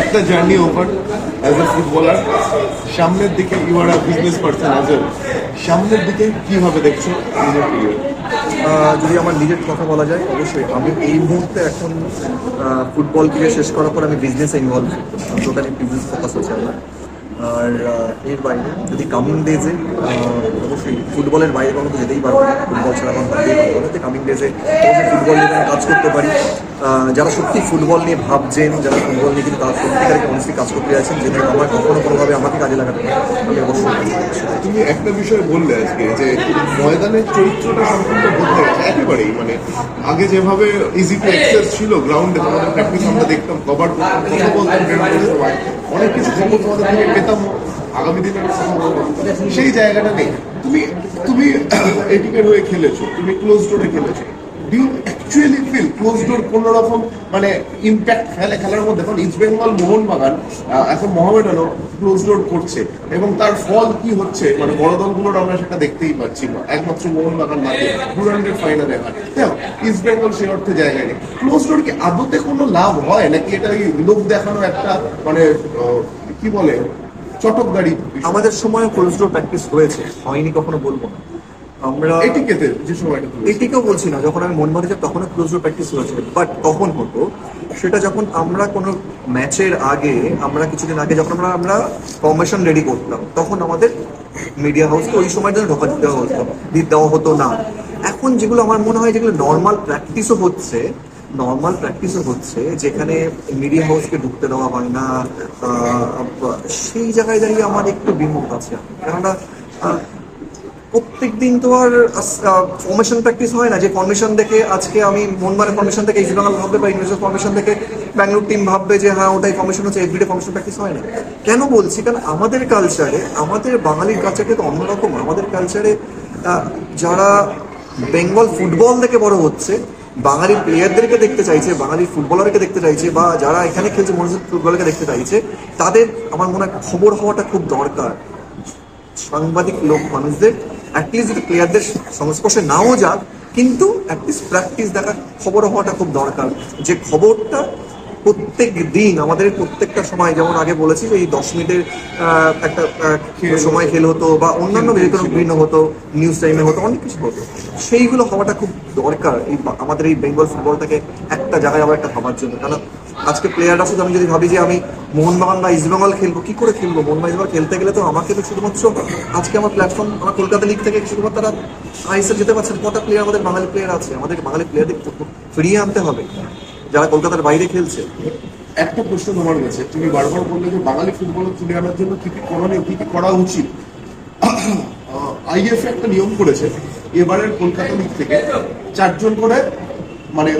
একটা journey over as a footballer সামনের দিকে you are business person as a সামনের দিকে কীভাবে দেখছ? নিজের? যদি আমার নিজের কথা বলা যায়, অবশ্যই। আমি এই মুহূর্তে এখন ফুটবল ক্রিকেট শেষ করার পর আমি বিজনেসে ইনভলভ টোটালি বিজনেস ফোকাস হচ্ছে আমার। আর এর বাইরে যদি কামিং ডেজে অবশ্যই ফুটবলের বাইরে তো যেতেই পারব না। ফুটবল ছাড়া আমার ভাবতেই পারব না। কামিং ডেজে অবশ্যই ফুটবল নিয়ে কাজ করতে পারি। যারা সত্যি ফুটবল নিয়ে ভাবছেন, যারা ফুটবল নিয়ে কিন্তু কাজ সত্যিকারে অনেস্টলি কাজ করতে যাচ্ছেন যেটা আমার কখনো কোনোভাবে আমাকে কাজে লাগাতে আমি অবশ্যই কাজ তুমি একটা বিষয় বললে আজকে যে ময়দানের চরিত্রটা সম্পূর্ণ বদলে গেছে, একেবারেই। মানে আগে যেভাবে ইজি টু অ্যাক্সেস ছিল গ্রাউন্ডে তোমাদের প্র্যাকটিস আমরা দেখতাম কভার করতাম, কথা বলতাম অনেক কিছু খবর তোমাদের থেকে পেতাম। আগামী সেই জায়গাটা নেই। তুমি তুমি এটিকের হয়ে খেলেছো, তুমি ক্লোজ ডোরে খেলেছো। You actually feel close door রকম মানে ইম্প্যাক্ট ফেলে খেলার মধ্যে? এখন ইস্ট বেঙ্গল মোহনবাগান এখন ক্লোজ ডোর করছে। এবং তার ফল কি হচ্ছে? মানে বড় দলগুলোর আমরা সেটা দেখতেই পাচ্ছি না। একমাত্র মোহনবাগান মাঠে টুর্নামেন্টের ফাইনালে হয় দেখো ইস্ট বেঙ্গল সেই অর্থে জায়গায় নেই। ক্লোজ ডোর কি আদতে কোনো লাভ হয়? নাকি এটা লোক দেখানো একটা মানে কি বলে? চটকদারি আমাদের সময় ক্লোজ ডোর প্র্যাকটিস হয়েছে হয়নি কখনো বলব না। আমরা এটিকেতে যে সময়টা এটিকেও বলছি না যখন আমি মনমারি যাব তখনও ক্লোজ ডোর প্র্যাকটিস হয়েছে। বাট তখন হতো সেটা যখন আমরা কোনো ম্যাচের আগে আমরা কিছুদিন আগে যখন আমরা আমরা ফর্মেশন রেডি করতাম তখন আমাদের মিডিয়া হাউসকে ওই সময়ের জন্য ঢোকা দিতে হতো। দেওয়া হতো না। এখন যেগুলো আমার মনে হয় যেগুলো নর্মাল প্র্যাকটিসও হচ্ছে নর্মাল প্র্যাকটিসও হচ্ছে যেখানে মিডিয়া হাউসকে ঢুকতে দেওয়া হয় না সেই জায়গায় দাঁড়িয়ে আমার একটু বিমুখ আছে কেননা প্রত্যেক দিন তো আর ফর্মেশন প্র্যাকটিস হয় না। যে ফর্মেশন দেখে আজকে আমি মনমারের ফর্মেশন থেকে ইস্ট ভাববে বা ইউনিভার্সাল ফর্মেশন থেকে ব্যাঙ্গালোর টিম ভাববে যে হ্যাঁ ওটাই ফর্মেশন হচ্ছে এভরিডে ফর্মেশন প্র্যাকটিস হয় না। কেন বলছি? কারণ আমাদের কালচারে আমাদের বাঙালির কালচারটা তো অন্যরকম। আমাদের কালচারে যারা বেঙ্গল ফুটবল থেকে বড় হচ্ছে বাঙালি প্লেয়ারদেরকে দেখতে চাইছে, বাঙালি ফুটবলারকে দেখতে চাইছে, বা যারা এখানে খেলছে মনোযোগ ফুটবলকে দেখতে চাইছে, তাদের আমার মনে হয় খবর হওয়াটা খুব দরকার। সাংবাদিক লোক, মানুষদের অ্যাটলিস্ট যদি প্লেয়ারদের সংস্পর্শে নাও যাক, কিন্তু অ্যাটলিস্ট প্র্যাকটিস দেখার খবর হওয়াটা খুব দরকার। যে খবরটা প্রত্যেক দিন, আমাদের প্রত্যেকটা সময়, যেমন আগে বলেছি যে এই দশ মিনিটের একটা সময় খেল হতো বা অন্যান্য বিভিন্ন হতো নিউজ টাইমে হতো, অনেক কিছু হতো। সেইগুলো হওয়াটা খুব দরকার। এই আমাদের এই বেঙ্গল ফুটবলটাকে একটা জায়গায় আবার একটা ভাবার জন্য। কারণ আজকে প্লেয়াররা শুধু আমি যদি ভাবি যে আমি মোহনবাগান বা ইস্টবেঙ্গল খেলব, কি করে খেলব? মোহনবাগান ইস্টবেঙ্গল খেলতে গেলে তো আমাকে তো শুধুমাত্র আজকে আমার প্ল্যাটফর্ম আমার কলকাতা লিগ থেকে শুধুমাত্র তারা আইসে যেতে পারছেন কটা প্লেয়ার আমাদের বাঙালি প্লেয়ার আছে? আমাদের বাঙালি প্লেয়ারদের ফিরিয়ে আনতে হবে। যারা কলকাতার বাইরে খেলছে? একটা প্রশ্ন তোমার কাছে, তুমি বারবার বললে যে বাঙালি ফুটবল তুলে আনার জন্য কি কি করণীয় কি কি করা উচিত? আইএফ একটা নিয়ম করেছে, এবারের কলকাতা লিগ থেকে চারজন করে মানে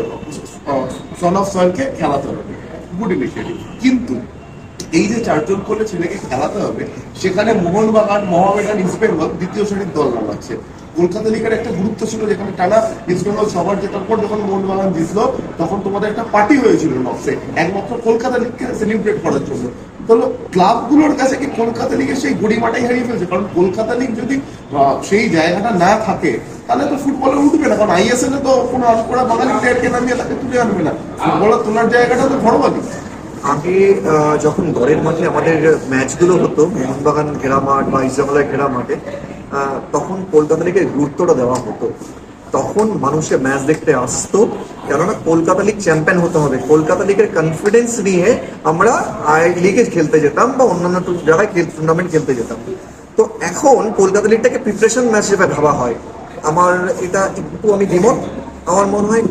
সন অফ সয়েলকে খেলাতে হবে গুড ইনিশিয়েটিভ কিন্তু এই যে চারজন করে ছেলেকে খেলাতে হবে, সেখানে মোহনবাগান, মোহামেডান, ইস্ট বেঙ্গল দ্বিতীয় শ্রেণির দল নামাচ্ছে। কলকাতা লিগের একটা গুরুত্ব ছিল যেখানে টানা ইস্ট বেঙ্গল সবার জেতার পর যখন মোহনবাগান জিতলো তখন তোমাদের একটা পার্টি হয়েছিল নকশে। একমাত্র কলকাতা লিগকে সেলিব্রেট করার জন্য। তাহলে ক্লাবগুলোর কাছে কি কলকাতা লিগের সেই গড়িমাটাই হারিয়ে ফেলছে? কারণ কলকাতা লিগ যদি সেই জায়গাটা না থাকে তাহলে তো ফুটবলে উঠবে না। কারণ আইএসএল এ তো কোনো আনকোড়া বাঙালি প্লেয়ারকে নামিয়ে তাকে তুলে আনবে না। ফুটবলে তোলার জায়গাটা তো ঘরবালি আগে আহ, যখন ঘরের মাঠে আমাদের ম্যাচগুলো হতো মোহনবাগান ঘেরা মাঠ বা ইসলামালয় ঘেরা মাঠে তখন কলকাতা লিগের গুরুত্বটা দেওয়া হতো। তখন মানুষে ম্যাচ দেখতে আসতো, কেননা কলকাতা লিগ চ্যাম্পিয়ন হতে হবে। কলকাতা লিগের কনফিডেন্স নিয়ে আমরা আই লিগে খেলতে যেতাম বা অন্যান্য জায়গায় টুর্নামেন্ট খেলতে যেতাম। তো এখন কলকাতা লিগটাকে প্রিপারেশন ম্যাচ হিসেবে ভাবা হয়। আমার এটা একটু আমি দ্বিমত। আমার মনে হয়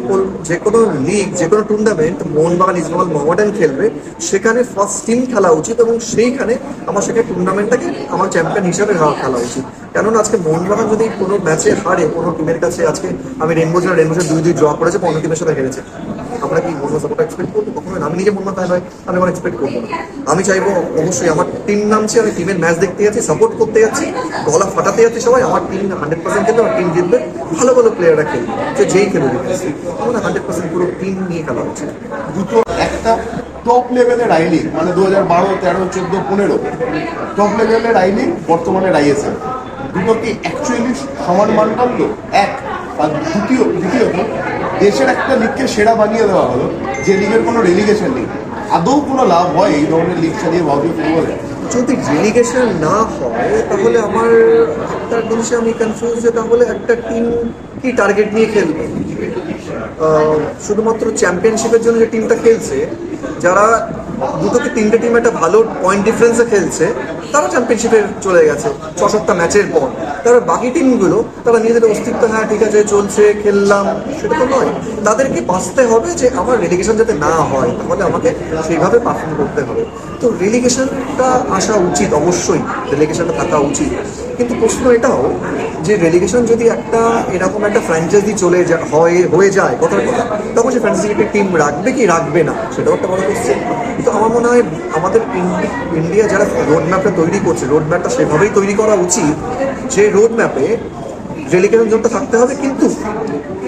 যে কোনো লিগ যে কোনো টুর্নামেন্ট মোহনবাগান ইসলামাল মোহামেডান খেলবে, সেখানে ফার্স্ট টিম খেলা উচিত এবং সেইখানে আমার সেখানে টুর্নামেন্টটাকে আমার চ্যাম্পিয়ন হিসাবে খেলা উচিত। কেননা আজকে মোহনবাগান যদি কোনো ম্যাচে হারে কোনো টিমের কাছে আজকে আমি রেনবোজা রেনবো দুই দুই ড্র করেছে কোনো টিমের সাথে হেরেছে আমরা কি মোহনবাগান সাপোর্ট এক্সপেক্ট করব? কখনো আমি নিজে মোহনবাগান তাই নয় আমি আমার এক্সপেক্ট করব না। আমি চাইব অবশ্যই আমার টিম নামছে আমি টিমের ম্যাচ দেখতে যাচ্ছি সাপোর্ট করতে যাচ্ছি, গলা ফাটাতে যাচ্ছি সবাই। আমার টিম হান্ড্রেড পার্সেন্ট খেলবে, আমার টিম জিতবে, ভালো ভালো প্লেয়াররা খেলবে। যে যেই খেলবে আমার হান্ড্রেড পার্সেন্ট পুরো টিম নিয়ে খেলা হচ্ছে। দুটো একটা টপ লেভেলের আই লিগ মানে দু হাজার বারো, তেরো, চোদ্দ, পনেরো টপ লেভেলের আই লিগ বর্তমানে আইএসএল দুটো কি অ্যাকচুয়ালি সমান মানদণ্ড এক আর দ্বিতীয়, দ্বিতীয়ত দেশের একটা লিগকে সেরা বানিয়ে দেওয়া হলো, যে লিগের কোনো রেলিগেশন নেই। আদৌ কোনো লাভ হয় এই ধরনের লিগ চালিয়ে ভারতীয় ফুটবলে যদি রেলিগেশন না হয়, তাহলে আমার একটা জিনিসে আমি কনফিউজ যে তাহলে একটা টিম কি টার্গেট নিয়ে খেলবে? শুধুমাত্র চ্যাম্পিয়নশিপের জন্য যে টিমটা খেলছে, যারা দুটো কি তিনটে টিম একটা ভালো পয়েন্ট ডিফারেন্সে খেলছে তারা চ্যাম্পিয়নশিপে চলে গেছে ছ সাতটা ম্যাচের পর। তারপর বাকি টিমগুলো তারা নিজেদের অস্তিত্ব হ্যাঁ ঠিক আছে, চলছে, খেললাম, সেটা তো নয়। তাদেরকে বাঁচতে হবে যে আমার রেলিগেশন যাতে না হয়, তাহলে আমাকে সেইভাবে পারফর্ম করতে হবে। তো রেলিগেশনটা আসা উচিত, অবশ্যই। রেলিগেশনটা থাকা উচিত। কিন্তু প্রশ্ন এটাও যে রেলিগেশন যদি একটা এরকম একটা ফ্র্যাঞ্চাইজি চলে যায় হয়, হয়ে যায়, কথার কথা, তখন সে ফ্র্যাঞ্চাইজিকে টিম রাখবে কি রাখবে না? সেটাও একটা বড় কোশ্চেন তো আমার মনে হয় আমাদের ইন্ডি- ইন্ডিয়া যারা রোড ম্যাপটা তৈরি করছে রোড ম্যাপটা সেভাবেই তৈরি করা উচিত যে রোড ম্যাপে রেলিগেশন জোনটা থাকতে হবে, কিন্তু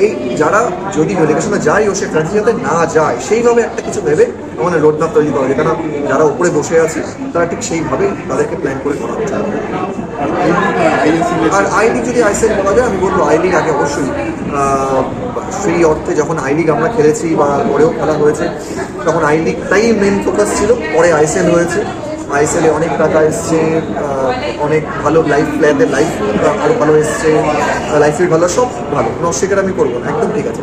এই যারা যদি রেলিগেশনে যায় ও সে ফ্র্যাঞ্চাইজি যাতে না যায়, সেইভাবে একটা কিছু ভেবে আমাদের রোড ম্যাপ তৈরি করা যেটা না যারা উপরে বসে আছে, তারা ঠিক সেইভাবে তাদেরকে প্ল্যান করে করা উচিত আর আই যদি আইসিএল বলা যায়, আমি বলব আই আগে অবশ্যই সেই অর্থে যখন আই লিগ আমরা খেলেছি বা পরেও খেলা হয়েছে, তখন আই লিগটাই মেন ফোকাস ছিল, পরে আইসিএল হয়েছে। আইসিএলে অনেক টাকা এসছে অনেক ভালো লাইফ প্লেয়ারদের লাইফ আরও ভালো এসছে লাইফ ফিট ভালো, সব ভালো। কোনো অস্বীকার আমি করব না, একদম ঠিক আছে।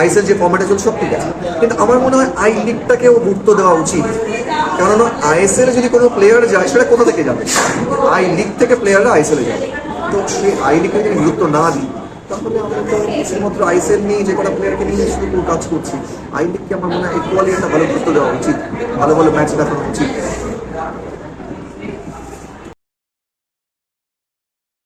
আইসিএল যে ফর্মেটে চলছে, সব ঠিক আছে। কিন্তু আমার মনে হয় আই লিগটাকেও গুরুত্ব দেওয়া উচিত। কেননা আইএসএলে যদি কোনো প্লেয়ার যায়, সেটা কোথা থেকে যাবে? আই লিগ থেকে প্লেয়াররা আইএসএল যাবে। তো সেই আই লিগকে যদি গুরুত্ব না দিই, তাহলে আমরা শুধুমাত্র আইএসএল নিয়ে যে কটা প্লেয়ারকে নিয়ে শুধু কাজ করছি। আই লিগকে আমার মনে হয় একটা ভালো গুরুত্ব দেওয়া উচিত। ভালো ভালো ম্যাচ দেখানো উচিত।